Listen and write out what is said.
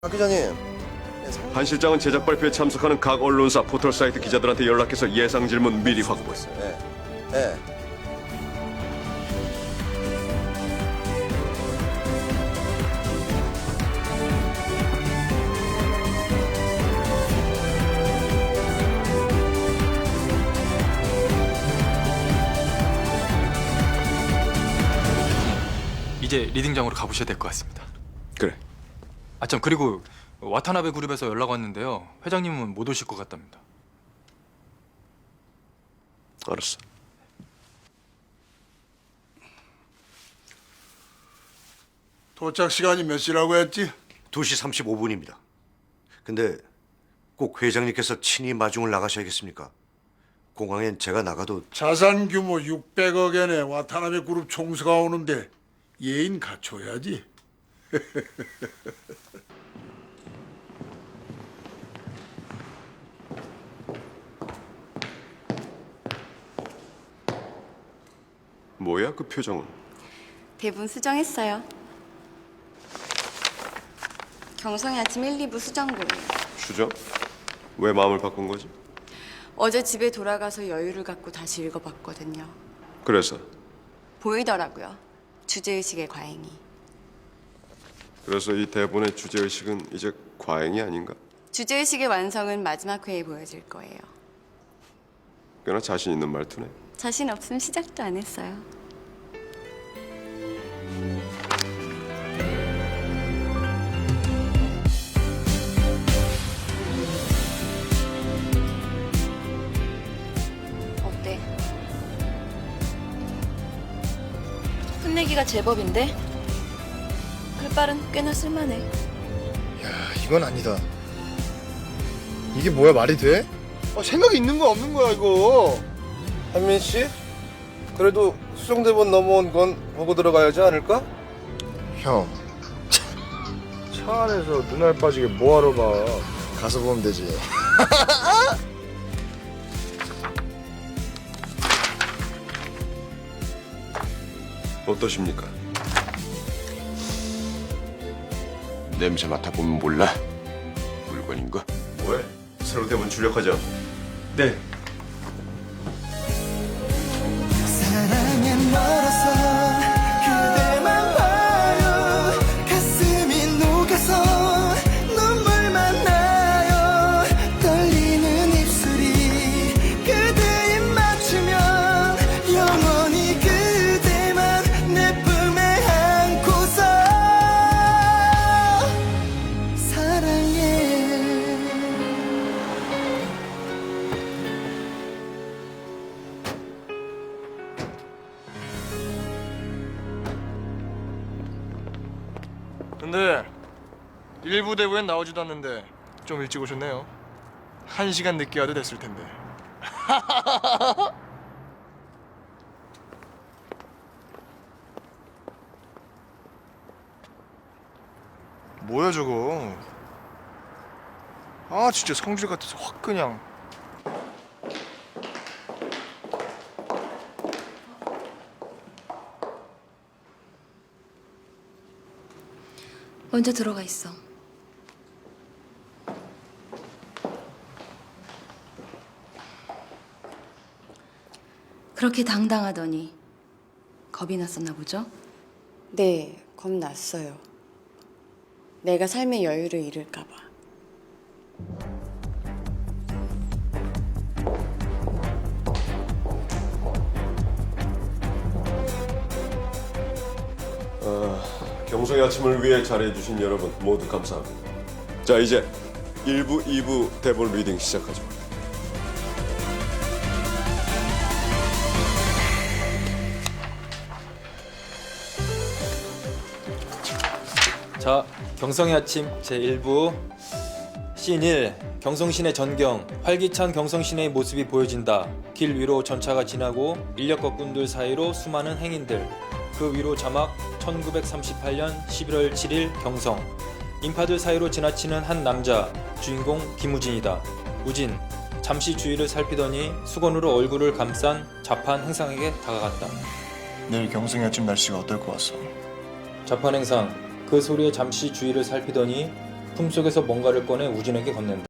박 기자님. 네, 상- 한 실장은 제작 발표에 참석하는 각 언론사 포털 사이트 기자들한테 연락해서 예상 질문 미리 확보했어요. 네. 네. 이제 리딩장으로 가보셔야 될 것 같습니다. 아 참 그리고 와타나베 그룹에서 연락 왔는데요. 회장님은 못 오실 것 같답니다. 알았어. 도착 시간이 몇 시라고 했지? 2시 35분입니다. 근데 꼭 회장님께서 친히 마중을 나가셔야겠습니까? 공항엔 제가 나가도 자산 규모 600억 엔의 와타나베 그룹 총수가 오는데 예인 갖춰야지. 뭐야 그 표정은? 대본 수정했어요. 경성의 아침 1, 2부 수정본이에요. 수정? 왜 마음을 바꾼 거지? 어제 집에 돌아가서 여유를 갖고 다시 읽어봤거든요. 그래서 보이더라고요. 주제의식의 과잉이. 그래서 이 대본의 주제 의식은 이제 과잉이 아닌가? 주제 의식의 완성은 마지막 회에 보여질 거예요. 꽤나 자신 있는 말투네. 자신 없으면 시작도 안 했어요. 어때? 끝내기가 제법인데? 글빨은 꽤나 쓸만해. 야, 이건 아니다. 이게 뭐야 말이 돼? 어, 생각이 있는 거 없는 거야 이거. 한민 씨, 그래도 수정 대본 넘어온 건 보고 들어가야지 않을까? 형. 차 안에서 눈알 빠지게 뭐하러 봐. 가서 보면 되지. 어떠십니까? 냄새 맡아보면 몰라. 물건인 거. 뭐해? 새로 대본 출력하자. 네. 사랑엔 멀어 근데 일부 대부엔 나오지도 않는데 좀 일찍 오셨네요. 한 시간 늦게 와도 됐을 텐데. 뭐야 저거? 아 진짜 성질 같아서 확 그냥. 먼저 들어가 있어. 그렇게 당당하더니 겁이 났었나 보죠? 네, 겁났어요. 내가 삶의 여유를 잃을까 봐. 경성의 아침을 위해 잘해주신 여러분 모두 감사합니다. 자 이제 1부, 2부 대본 리딩 시작하죠. 자, 경성의 아침 제1부 씬 1. 경성시내 전경 활기찬 경성시내의 모습이 보여진다. 길 위로 전차가 지나고 인력 거꾼들 사이로 수많은 행인들. 그 위로 자막 1938년 11월 7일 경성. 인파들 사이로 지나치는 한 남자. 주인공 김우진이다. 우진 잠시 주위를 살피더니 수건으로 얼굴을 감싼 자판 행상에게 다가갔다. 내일 경성이 아침 날씨가 어떨 것 같소? 자판 행상 그 소리에 잠시 주위를 살피더니 품속에서 뭔가를 꺼내 우진에게 건넨다.